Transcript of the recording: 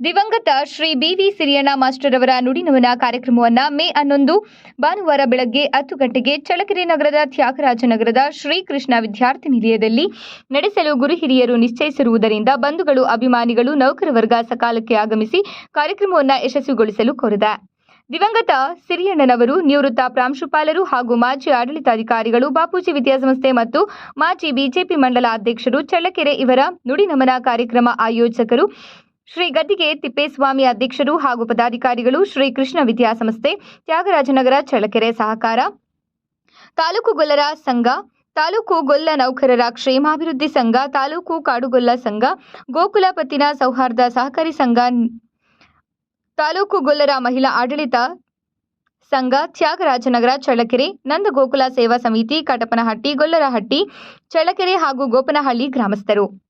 ದಿವಂಗತ Shri B V Siriyanna master ಅವರ ನುಡಿನಮನ ಕಾರ್ಯಕ್ರಮವನ್ನು ಮೇ ಹನ್ನೊಂದು ಭಾನುವಾರ ಬೆಳಗ್ಗೆ ಹತ್ತು ಗಂಟೆಗೆ ಚಳ್ಳಕೆರೆ ನಗರದ ತ್ಯಾಗರಾಜ ನಗರದ ಶ್ರೀಕೃಷ್ಣ ವಿದ್ಯಾರ್ಥಿ ನಿಲಯದಲ್ಲಿ ನಡೆಸಲು ಗುರು ಹಿರಿಯರು ನಿಶ್ಚಯಿಸಿರುವುದರಿಂದ ಬಂಧುಗಳು, ಅಭಿಮಾನಿಗಳು, ನೌಕರ ವರ್ಗ ಸಕಾಲಕ್ಕೆ ಆಗಮಿಸಿ ಕಾರ್ಯಕ್ರಮವನ್ನು ಯಶಸ್ವಿಗೊಳಿಸಲು ಕೋರಿದೆ. ದಿವಂಗತ ಸಿರಿಯಣ್ಣನವರು ನಿವೃತ್ತ ಪ್ರಾಂಶುಪಾಲರು ಹಾಗೂ ಮಾಜಿ ಆಡಳಿತಾಧಿಕಾರಿಗಳು, ಬಾಪೂಜಿ ವಿದ್ಯಾಸಂಸ್ಥೆ ಮತ್ತು ಮಾಜಿ ಬಿಜೆಪಿ ಮಂಡಲ ಅಧ್ಯಕ್ಷರು, ಚಳ್ಳಕೆರೆ ಇವರ ನುಡಿನಮನ ಕಾರ್ಯಕ್ರಮ ಆಯೋಜಕರು ಶ್ರೀ ಗದ್ದಿಗೆ ತಿಪ್ಪೇಸ್ವಾಮಿ ಅಧ್ಯಕ್ಷರು ಹಾಗೂ ಪದಾಧಿಕಾರಿಗಳು ಶ್ರೀ ಕೃಷ್ಣ ವಿದ್ಯಾಸಂಸ್ಥೆ, ತ್ಯಾಗರಾಜನಗರ, ಚಳ್ಳಕೆರೆ ಸಹಕಾರ, ತಾಲೂಕು ಗೊಲ್ಲರ ಸಂಘ, ತಾಲೂಕು ಗೊಲ್ಲ ನೌಕರರ ಕ್ಷೇಮಾಭಿವೃದ್ಧಿ ಸಂಘ, ತಾಲೂಕು ಕಾಡುಗೊಲ್ಲ ಸಂಘ, ಗೋಕುಲ ಪತ್ತಿನ ಸೌಹಾರ್ದ ಸಹಕಾರಿ ಸಂಘ, ತಾಲೂಕು ಗೊಲ್ಲರ ಮಹಿಳಾ ಆಡಳಿತ ಸಂಘ, ತ್ಯಾಗರಾಜನಗರ, ಚಳ್ಳಕೆರೆ, ನಂದಗೋಕುಲ ಸೇವಾ ಸಮಿತಿ ಕಟಪನಹಟ್ಟಿ ಗೊಲ್ಲರಹಟ್ಟಿ, ಚಳ್ಳಕೆರೆ ಹಾಗೂ ಗೋಪನಹಳ್ಳಿ ಗ್ರಾಮಸ್ಥರು.